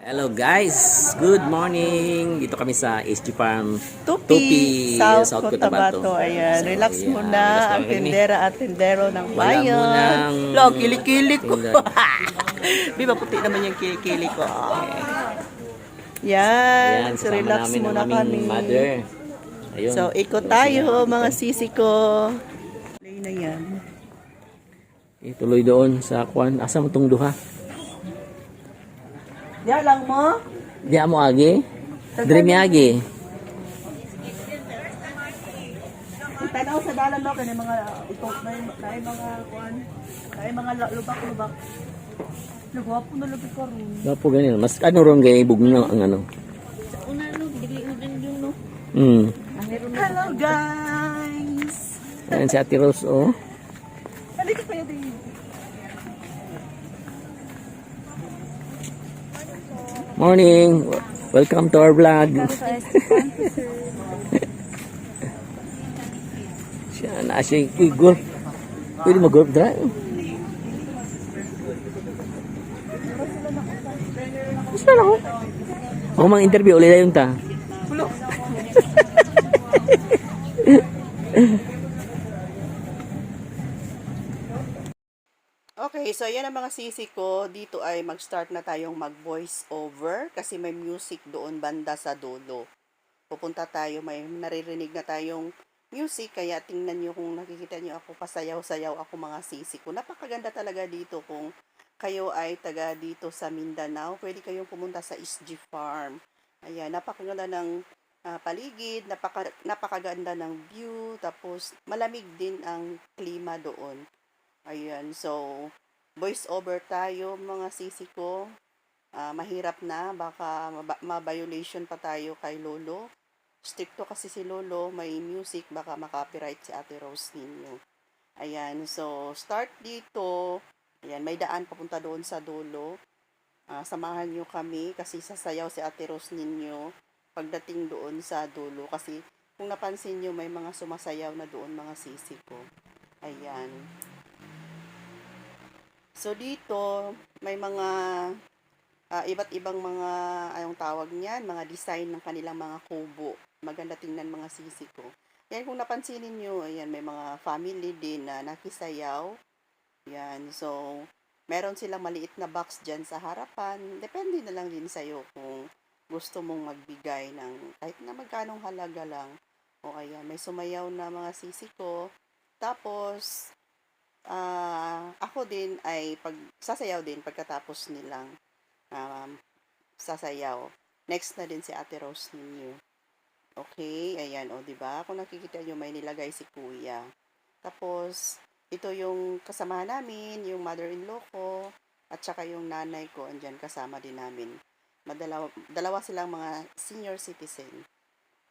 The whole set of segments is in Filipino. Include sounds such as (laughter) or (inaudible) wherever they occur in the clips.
Hello guys, good morning. Dito kami sa SG Farm Tupi, South, Cotabato. Cotabato. Ayan, So, relax ayan, muna relax ang tindera at tindero ng Wala bayan. munang Lo, kilikili ko. (laughs) Di ba puti naman yung kilikili ko? Ayan, Yan, so kasama relax muna kami. mother. Ayun. So, ikot tayo mga sisi ko. Play na yan. Ituloy doon sa kwan. Asa mo tong duha? Diyan lang mo. Di mo agi? Dre mi agi. Tanaw sa dalan mo kani mga ikot na yung na mga kuan. Na yung mga lubak-lubak. Nagwapo na lubak ka ron. Gapo ganyan. Mas ano ron gay bugnaw ang ano. Una no, dili mo din yung no. Hmm. Hello guys! Ayan si Ate Rose oh. Halika kayo din. Morning. Welcome to our vlog. Siya na siya. Uy, golf. Pwede mag-golf dra. Gusto na ako. Ako mang interview ulit na yung ta. (laughs) Okay, so yan ang mga sisi ko. Dito ay mag-start na tayong mag-voice over kasi may music doon banda sa dulo. Pupunta tayo, may naririnig na tayong music, kaya tingnan nyo kung nakikita nyo ako, pasayaw-sayaw ako mga sisi ko. Napakaganda talaga dito kung kayo ay taga dito sa Mindanao. Pwede kayong pumunta sa SG Farm. Ayan, napakaganda ng ah, paligid, napaka, napakaganda ng view, tapos malamig din ang klima doon. Ayan, so, voice over tayo mga sisi ko. Ah, mahirap na, baka ma-violation pa tayo kay Lolo. Stricto kasi si Lolo, may music, baka makopyright si Ate Rose ninyo. Ayan, so, start dito. Ayan, may daan papunta doon sa dulo. Ah, samahan nyo kami kasi sasayaw si Ate Rose ninyo pagdating doon sa dulo. Kasi kung napansin nyo, may mga sumasayaw na doon mga sisi ko. Ayan. So dito may mga ah, iba't ibang mga anong tawag niyan, mga design ng kanilang mga kubo. Maganda tingnan mga sisi ko. Yan kung napansinin niyo, ayan may mga family din na nakisayaw. Yan. So meron silang maliit na box diyan sa harapan. Depende na lang din sa iyo kung gusto mong magbigay ng kahit na magkanong halaga lang. O ayan, may sumayaw na mga sisi ko. Tapos, ah ako din ay pag sasayaw din pagkatapos nilang um, sasayaw. Next na din si Ate Rose ninyo. Okay, ayan o, di ba? Kung nakikita nyo, may nilagay si Kuya. Tapos, ito yung kasamahan namin, yung mother-in-law ko, at saka yung nanay ko, andyan kasama din namin. Madalawa, dalawa silang mga senior citizen.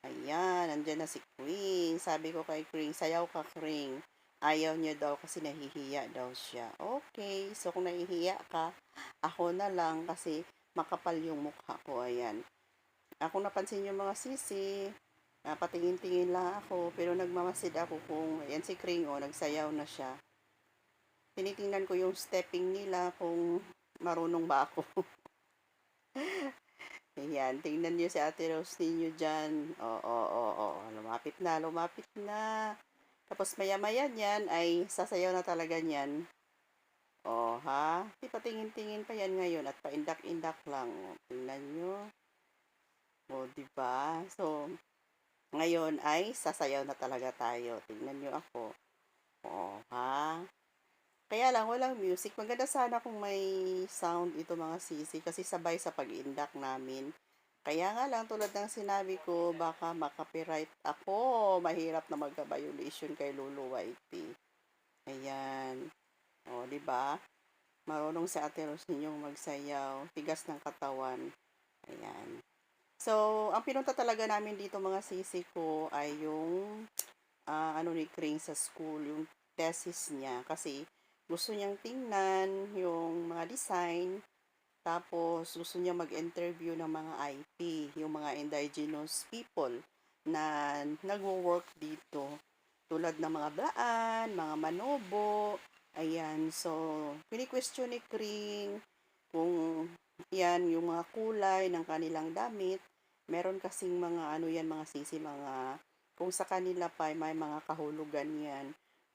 Ayan, andyan na si Queen. Sabi ko kay Queen, sayaw ka, Queen ayaw niya daw kasi nahihiya daw siya. Okay, so kung nahihiya ka, ako na lang kasi makapal yung mukha ko. Ayan. Ako napansin yung mga sisi, ah, patingin-tingin lang ako, pero nagmamasid ako kung, ayan si Kring, oh, nagsayaw na siya. Tinitingnan ko yung stepping nila kung marunong ba ako. (laughs) Ayan, tingnan niyo si Ate Rose ninyo dyan. Oo, oo, oo, lumapit na, lumapit na. Tapos maya-maya niyan ay sasayaw na talaga niyan. Oh, ha? Di pa tingin-tingin pa yan ngayon at paindak-indak lang. O, tingnan nyo. O, di ba? So, ngayon ay sasayaw na talaga tayo. Tingnan nyo ako. O, ha? Kaya lang, walang music. Maganda sana kung may sound ito mga sisi kasi sabay sa pag-indak namin. Kaya nga lang, tulad ng sinabi ko, baka makapiright ako. Mahirap na magka-violation kay Lulu Whitey. Ayan. O, di ba? Marunong si Ate Rose ninyong magsayaw. Tigas ng katawan. Ayan. So, ang pinunta talaga namin dito mga sisi ko ay yung ah, ano ni Kring sa school, yung thesis niya. Kasi gusto niyang tingnan yung mga design tapos, gusto niya mag-interview ng mga IP, yung mga indigenous people na nagwo-work dito. Tulad ng mga blaan, mga manobo. Ayan, so, pini-question ni Kring kung yan, yung mga kulay ng kanilang damit. Meron kasing mga ano yan, mga sisi, mga kung sa kanila pa ay may mga kahulugan yan.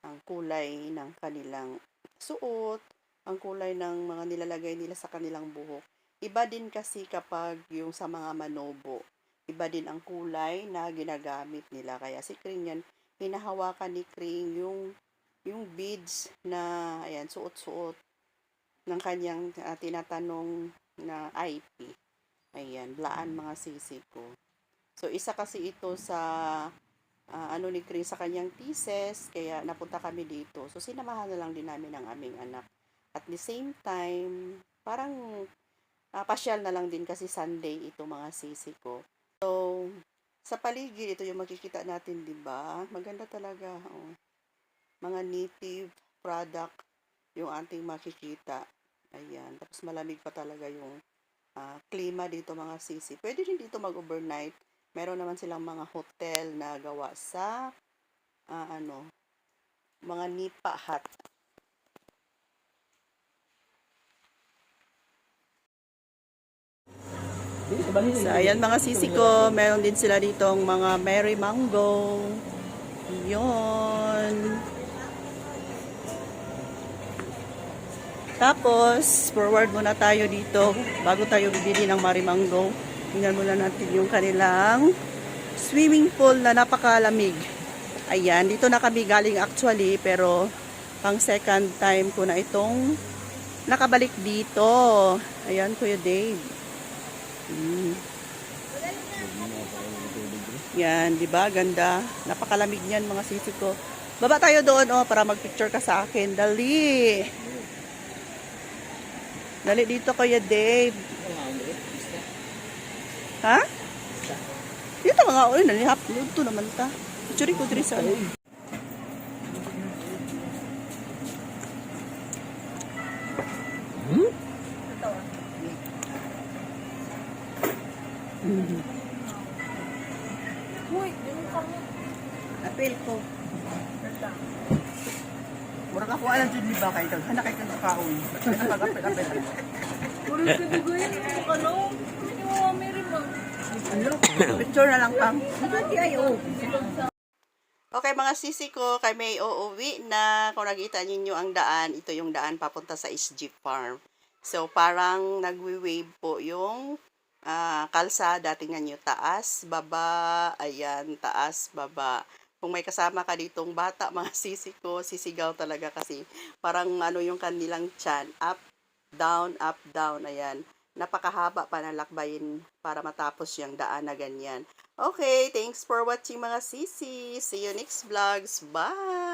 Ang kulay ng kanilang suot, ang kulay ng mga nilalagay nila sa kanilang buhok. Iba din kasi kapag yung sa mga manobo. Iba din ang kulay na ginagamit nila. Kaya si Kring yan, hinahawakan ni Kring yung yung beads na ayan, suot-suot ng kanyang ah, tinatanong na IP. Ayan, blaan mga sisi ko. So, isa kasi ito sa ah, ano ni Chris sa kanyang thesis, kaya napunta kami dito. So, sinamahan na lang din namin ang aming anak. At the same time, parang ah, pasyal na lang din kasi Sunday ito mga sisi ko. So, sa paligid, ito yung makikita natin, di ba? Maganda talaga. Oh. Mga native product yung ating makikita. Ayan. Tapos malamig pa talaga yung ah, klima dito mga sisi. Pwede rin dito mag-overnight. Meron naman silang mga hotel na gawa sa ah, ano, mga nipa hut. So, ayan mga sisi ko, meron din sila ditong mga Mary Mango. Yun. Tapos, forward muna tayo dito bago tayo bibili ng Marimango. Tingnan muna natin yung kanilang swimming pool na napakalamig. Ayan, dito na kami galing actually, pero pang second time ko na itong nakabalik dito. Ayan, Kuya Dave. Yan, di ba? Ganda. Napakalamig niyan mga sisi ko. Baba tayo doon oh para magpicture ka sa akin. Dali. Dali dito Kuya Dave. Ha? Dito mga uy, nalihap. Dito naman ta. Picture ko diri sa ano. Hmm? Uy, ganun ka mo. Apil ko. Po alam dyan di ba kay kag hana kay kag kaon. Nakagapit-apil. Puro sa dugoy, ano ka no? Hindi mo mami rin mo. Ano? Picture na lang pang. Hindi oh. Okay mga sisi ko, kay may uuwi na kung nakita ninyo ang daan, ito yung daan papunta sa SG Farm. So parang nagwi-wave po yung ah, kalsada, tingnan nyo, taas, baba, ayan, taas, baba. Kung may kasama ka ditong bata, mga (laughs) sisi ko, sisigaw talaga kasi parang ano yung kanilang chan, up, down, up, down, ayan. Napakahaba pa ng lakbayin para matapos yung daan na ganyan. Okay, thanks for watching mga sisi. See you next vlogs. Bye!